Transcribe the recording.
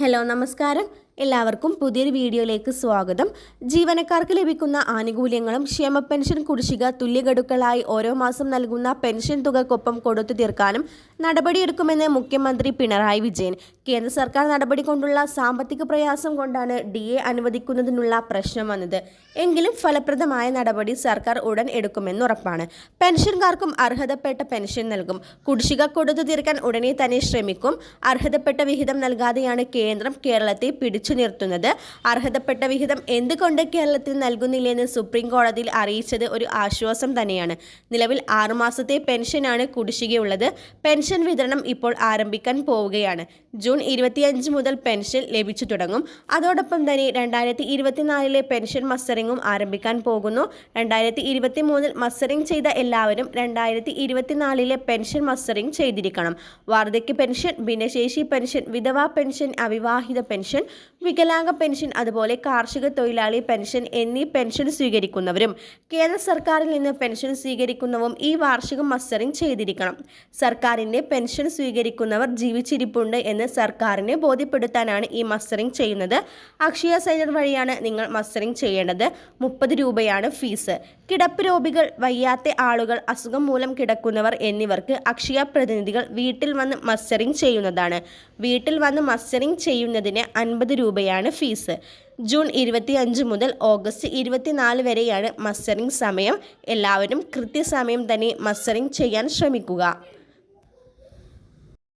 Hello നമസ്കാരം. എല്ലാവർക്കും പുതിയൊരു വീഡിയോയിലേക്ക് സ്വാഗതം. ജീവനക്കാർക്ക് ലഭിക്കുന്ന ആനുകൂല്യങ്ങളും ക്ഷേമ പെൻഷൻ കുടിശ്ശിക തുല്യഗഡുക്കളായി ഓരോ മാസം നൽകുന്ന പെൻഷൻ തുകക്കൊപ്പം കൊടുത്തു തീർക്കാനും നടപടിയെടുക്കുമെന്ന് മുഖ്യമന്ത്രി പിണറായി വിജയൻ. കേന്ദ്ര സർക്കാർ നടപടി കൊണ്ടുള്ള സാമ്പത്തിക പ്രയാസം കൊണ്ടാണ് ഡി എ അനുവദിക്കുന്നതിനുള്ള പ്രശ്നം വന്നത്. എങ്കിലും ഫലപ്രദമായ നടപടി സർക്കാർ ഉടൻ എടുക്കുമെന്ന് ഉറപ്പാണ്. പെൻഷൻകാർക്കും അർഹതപ്പെട്ട പെൻഷൻ നൽകും. കുടിശ്ശിക കൊടുത്തു തീർക്കാൻ ഉടനെ തന്നെ ശ്രമിക്കും. അർഹതപ്പെട്ട വിഹിതം നൽകാതെയാണ് കേന്ദ്രം കേരളത്തെ പിടിച്ചു നിർത്തുന്നത്. അർഹതപ്പെട്ട വിഹിതം എന്തുകൊണ്ട് കേരളത്തിൽ നൽകുന്നില്ലെന്ന് സുപ്രീം കോടതിയിൽ അറിയിച്ചത് ഒരു ആശ്വാസം തന്നെയാണ്. നിലവിൽ ആറുമാസത്തെ പെൻഷനാണ് കുടിശ്ശികയുള്ളത്. പെൻഷൻ വിതരണം ഇപ്പോൾ ആരംഭിക്കാൻ പോവുകയാണ്. ജൂൺ ഇരുപത്തിയഞ്ച് മുതൽ പെൻഷൻ ലഭിച്ചു തുടങ്ങും. അതോടൊപ്പം തന്നെ രണ്ടായിരത്തി ഇരുപത്തിനാലിലെ പെൻഷൻ മസ്റ്ററിങ്ങും ആരംഭിക്കാൻ പോകുന്നു. രണ്ടായിരത്തി ഇരുപത്തി മൂന്നിൽ മസ്റ്ററിംഗ് ചെയ്ത എല്ലാവരും രണ്ടായിരത്തി ഇരുപത്തിനാലിലെ പെൻഷൻ മസ്റ്ററിംഗ് ചെയ്തിരിക്കണം. വാർദ്ധക്യ പെൻഷൻ ഭിന്നശേഷി പെൻഷൻ വിധവാ പെൻഷൻ അവിവാഹിത പെൻഷൻ വികലാംഗ പെൻഷൻ അതുപോലെ കാർഷിക തൊഴിലാളി പെൻഷൻ എന്നീ പെൻഷൻ സ്വീകരിക്കുന്നവരും കേന്ദ്ര സർക്കാരിൽ നിന്ന് പെൻഷൻ സ്വീകരിക്കുന്നവും ഈ വാർഷിക മസ്റ്ററിംഗ് ചെയ്തിരിക്കണം. സർക്കാരിന്റെ പെൻഷൻ സ്വീകരിക്കുന്നവർ ജീവിച്ചിരിപ്പുണ്ട് എന്ന് സർക്കാരിനെ ബോധ്യപ്പെടുത്താനാണ് ഈ മസ്റ്ററിംഗ് ചെയ്യുന്നത്. അക്ഷയ സെന്റർ വഴിയാണ് നിങ്ങൾ മസ്റ്ററിംഗ് ചെയ്യേണ്ടത്. മുപ്പത് രൂപയാണ് ഫീസ്. കിടപ്പ് രോഗികൾ വയ്യാത്ത ആളുകൾ അസുഖം മൂലം കിടക്കുന്നവർ എന്നിവർക്ക് അക്ഷയ പ്രതിനിധികൾ വീട്ടിൽ വന്ന് മസ്റ്ററിംഗ് ചെയ്യുന്നതാണ്. വീട്ടിൽ വന്ന് മസ്റ്ററിംഗ് ചെയ്യുന്നതിന് അൻപത് രൂപയാണ് ഫീസ്. ജൂൺ ഇരുപത്തി അഞ്ച് മുതൽ ഓഗസ്റ്റ് ഇരുപത്തിനാല് വരെയാണ് മസ്റ്ററിംഗ് സമയം. എല്ലാവരും കൃത്യസമയം തന്നെ മസ്റ്ററിംഗ് ചെയ്യാൻ ശ്രമിക്കുക.